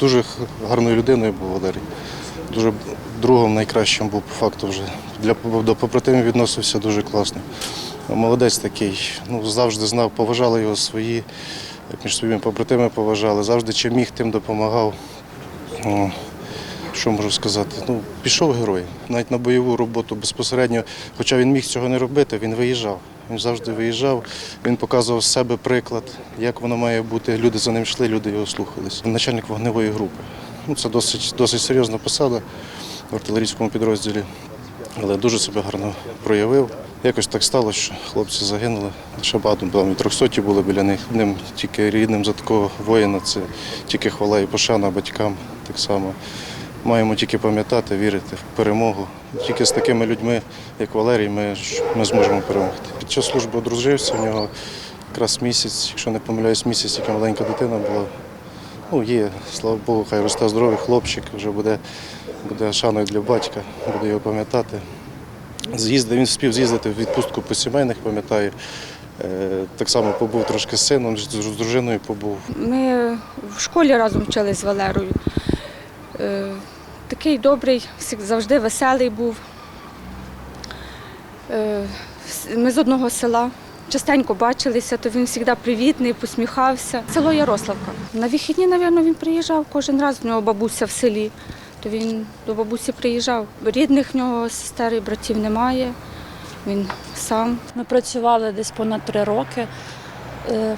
Дуже гарною людиною був Валерій. Дуже другом найкращим був по факту вже. Для до побратимів відносився дуже класно. Молодець такий. Ну, завжди знав, поважали його свої, між своїми побратимами поважали. Завжди чим міг, тим допомагав. Що можу сказати? Ну, пішов герой. Навіть на бойову роботу безпосередньо, хоча він міг цього не робити, він виїжджав. Він завжди виїжджав, він показував з себе приклад, як воно має бути. Люди за ним йшли, люди його слухались. Начальник вогневої групи. Ну, це досить, досить серйозна посада в артилерійському підрозділі, але дуже себе гарно проявив. Якось так сталося, що хлопці загинули. Ще багато там і 300 були біля них. Ним тільки рідним за такого воїна це тільки хвала і пошана батькам так само. Маємо тільки пам'ятати, вірити в перемогу. Тільки з такими людьми, як Валерій, ми, ми зможемо перемогти. Під час служби одружився, в нього якраз місяць, якщо не помиляюсь, місяць, яка маленька дитина була. Ну, є, слава Богу, хай росте здоровий хлопчик, вже буде, буде шаною для батька, буде його пам'ятати. З'їздив, він спів з'їздити в відпустку по сімейних, пам'ятаю. Е, Так само побув трошки з сином, з дружиною побув. Ми в школі разом вчились з Валерою. Такий добрий, завжди веселий був. Е, Ми з одного села. Частенько бачилися, то він завжди привітний, посміхався. Село Ярославка. На вихідні, мабуть, він приїжджав кожен раз. В нього бабуся в селі, то він до бабусі приїжджав. Рідних в нього сестер і братів немає. Він сам. Ми працювали десь понад три роки е,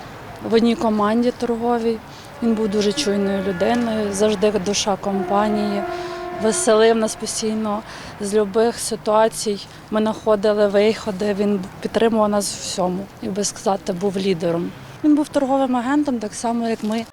в одній команді торговій. Він був дуже чуйною людиною, завжди душа компанії, веселив нас постійно з будь-яких ситуацій. Ми знаходили виходи, він підтримував нас в всьому. І би сказати, був лідером. Він був торговим агентом, так само як ми.